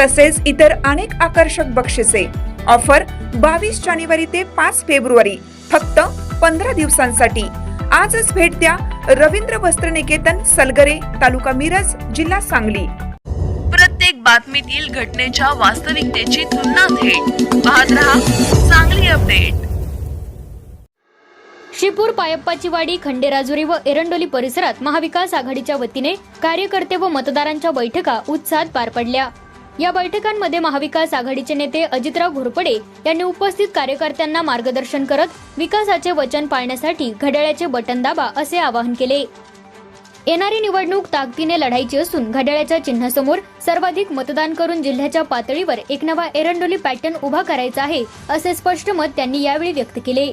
तसेच इतर अनेक आकर्षक बक्षिसे. ऑफर बावीस जानेवारी ते पाच फेब्रुवारी फक्त पंधरा दिवसांसाठी. आजच भेट द्या रवींद्र वस्त्र निकेतन सलगरे तालुका मिरज जिल्हा सांगली. प्रत्येक बातमीतील घटनेच्या वास्तविकतेची तुलना थेट. पाहत रहा चांगली अपडेट. शिपूर पायप्पाची वाडी खंडेराजुरी व एरंडोली परिसरात महाविकास आघाडीच्या वतीने कार्यकर्ते व मतदारांच्या बैठका उत्साहात पार पडल्या. या बैठकांमध्ये महाविकास आघाडीचे नेते अजितराव घोरपडे यांनी उपस्थित कार्यकर्त्यांना मार्गदर्शन करत विकासाचे वचन पाळण्यासाठी घड्याळ्याचे बटन दाबा असे आवाहन केले. येणारी निवडणूक ताकदीने लढायची असून घड्याळ्याच्या चिन्हासमोर सर्वाधिक मतदान करून जिल्ह्याच्या पातळीवर एक नवा एरंडोली पॅटर्न उभा करायचा आहे असे स्पष्ट मत त्यांनी यावेळी व्यक्त केले.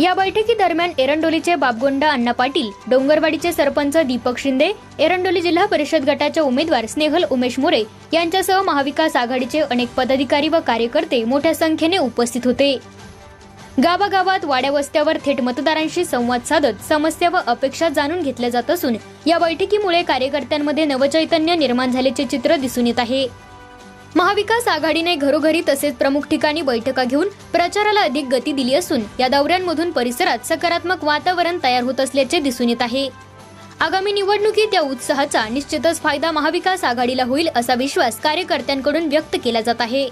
या बैठकी दरम्यान एरंडोलीचे बाबगोंडा अण्णा पाटील डोंगरवाडीचे सरपंच दीपक शिंदे एरंडोली जिल्हा परिषद गटाचे उमेदवार स्नेहल उमेश मोरे यांच्यासह महाविकास आघाडीचे अनेक पदाधिकारी व कार्यकर्ते मोठ्या संख्येने उपस्थित होते. गावागावात वाड्या वस्त्यावर थेट मतदारांशी संवाद साधत समस्या व अपेक्षा जाणून घेतल्या जात असून या बैठकीमुळे कार्यकर्त्यांमध्ये नवचैतन्य निर्माण झाल्याचे चित्र दिसून येत आहे. महाविकास आघाडीने घरोघरी तसेच प्रमुख ठिकाणी बैठका घेऊन प्रचाराला अधिक गती दिली असून या दौऱ्यांमधून परिसरात सकारात्मक वातावरण तयार होत असल्याचे दिसून येत आहे. आगामी निवडणुकीत या उत्साहाचा निश्चितच फायदा महाविकास आघाडीला होईल असा विश्वास कार्यकर्त्यांकडून व्यक्त केला जात आहे.